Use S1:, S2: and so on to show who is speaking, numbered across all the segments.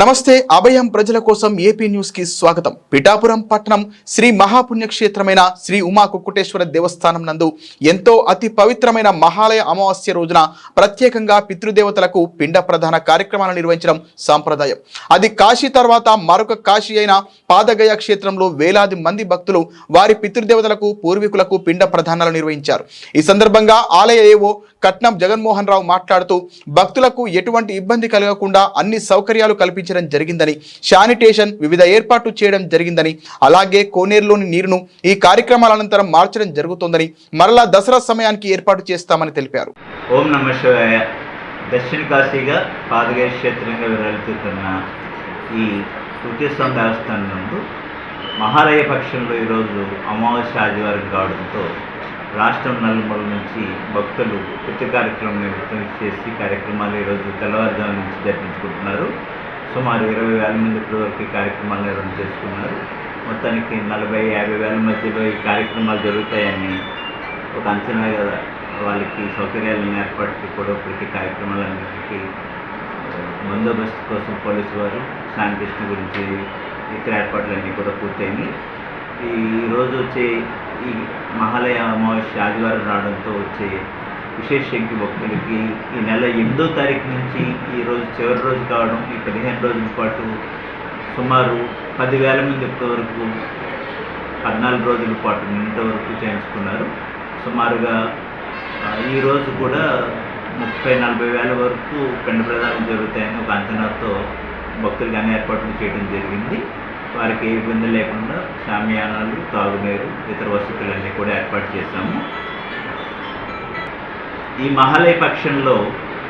S1: నమస్తే అభయం ప్రజల కోసం ఏపీ న్యూస్కి స్వాగతం. పిఠాపురం పట్టణం శ్రీ మహాపుణ్యక్షేత్రమైన శ్రీ ఉమా కుక్కుటేశ్వర దేవస్థానం నందు ఎంతో అతి పవిత్రమైన మహాలయ అమావాస్య రోజున ప్రత్యేకంగా పితృదేవతలకు పిండ ప్రధాన కార్యక్రమాలు నిర్వహించడం సాంప్రదాయం. అది కాశీ తర్వాత మరొక కాశీ అయిన పాదగయ క్షేత్రంలో వేలాది మంది భక్తులు వారి పితృదేవతలకు పూర్వీకులకు పిండ ప్రధానాలు నిర్వహించారు. ఈ సందర్భంగా ఆలయ ఏవో కట్నం జగన్మోహన్ రావు మాట్లాడుతూ భక్తులకు ఎటువంటి ఇబ్బంది కలగకుండా అన్ని సౌకర్యాలు కల్పించారు నిర్మించడం జరిగిందని శానిటేషన్ వివిధ ఏర్పాట్లు చేయడం జరిగిందని అలాగే కోనేరులోని నీరును ఈ కార్యక్రమాల అనంతరం మార్చడం జరుగుతోందని మరలా దసరా సమయానికి ఏర్పాటు చేస్తామని తెలిపారు.
S2: ఓం నమ శివాయ. దక్షిణ కాశీగా పాదగే క్షేత్రంగా వెలుతున్న ఈ కుటీశ్వరం దేవస్థానం నందు మహాలయ పక్షంలో ఈరోజు అమావాస్య ఆదివారం కావడంతో రాష్ట్రం నలుమూల నుంచి భక్తులు ప్రతి కార్యక్రమం నిమిత్తం చేసి కార్యక్రమాలు ఈరోజు తెల్లవారుజాము నుంచి జరిపించుకుంటున్నారు. సుమారు ఇరవై వేల మంది ఇప్పటివరకు ఈ కార్యక్రమాలు నిర్వహణ చేసుకున్నారు. మొత్తానికి నలభై యాభై వేల మధ్యలో ఈ కార్యక్రమాలు జరుగుతాయని ఒక అంచనా కదా వాళ్ళకి సౌకర్యాలను ఏర్పాటుకి కూడా ఇప్పటికీ కార్యక్రమాలన్నిటికీ బందోబస్తు కోసం పోలీసు వారు శానిటేషన్ గురించి ఇతర ఏర్పాట్లన్నీ కూడా పూర్తయింది ఈ రోజు వచ్చే ఈ మహాలయ అమావాస్య ఆదివారం రావడంతో వచ్చే విశేషజ్ఞ భక్తులకి ఈ నెల ఎనిమిదో తారీఖు నుంచి ఈ రోజు చివరి రోజు కావడం ఈ పదిహేను రోజుల పాటు సుమారు పదివేల మంది వరకు పద్నాలుగు రోజుల పాటు నిన్నటి వరకు చేయించుకున్నారు. సుమారుగా ఈరోజు కూడా ముప్పై నలభై వేల వరకు పిండ ప్రదానం జరుగుతాయని ఒక అంచనాతో భక్తులకు అన్ని ఏర్పాట్లు చేయడం జరిగింది. వారికి ఏ ఇబ్బంది లేకుండా షామియానాలు తాగునీరు ఇతర వసతులన్నీ కూడా ఏర్పాటు చేశాము. ఈ మహాలయ పక్షంలో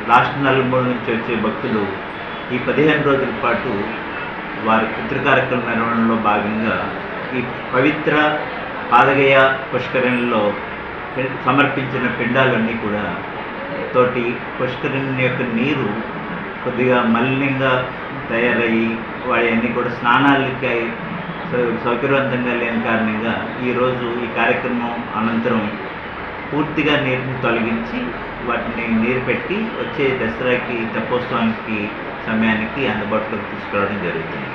S2: రాష్ట్ర నలుమూల నుంచి వచ్చే భక్తులు ఈ పదిహేను రోజుల పాటు వారి పితృ కార్యక్రమ నిర్వహణలో భాగంగా ఈ పవిత్ర పాదగయ పుష్కరిణిలో సమర్పించిన పిండాలన్నీ కూడా తోటి పుష్కరిణి యొక్క నీరు కొద్దిగా మలినంగా తయారయ్యి వాడి అన్నీ కూడా స్నానాలకి సౌ- సౌకర్యవంతంగా లేని కారణంగా ఈరోజు ఈ కార్యక్రమం అనంతరం పూర్తిగా నీరుని తొలగించి వాటిని నీరు పెట్టి వచ్చే దసరాకి తెప్పోత్సవానికి సమయానికి అందుబాటులోకి తీసుకురావడం జరుగుతుంది.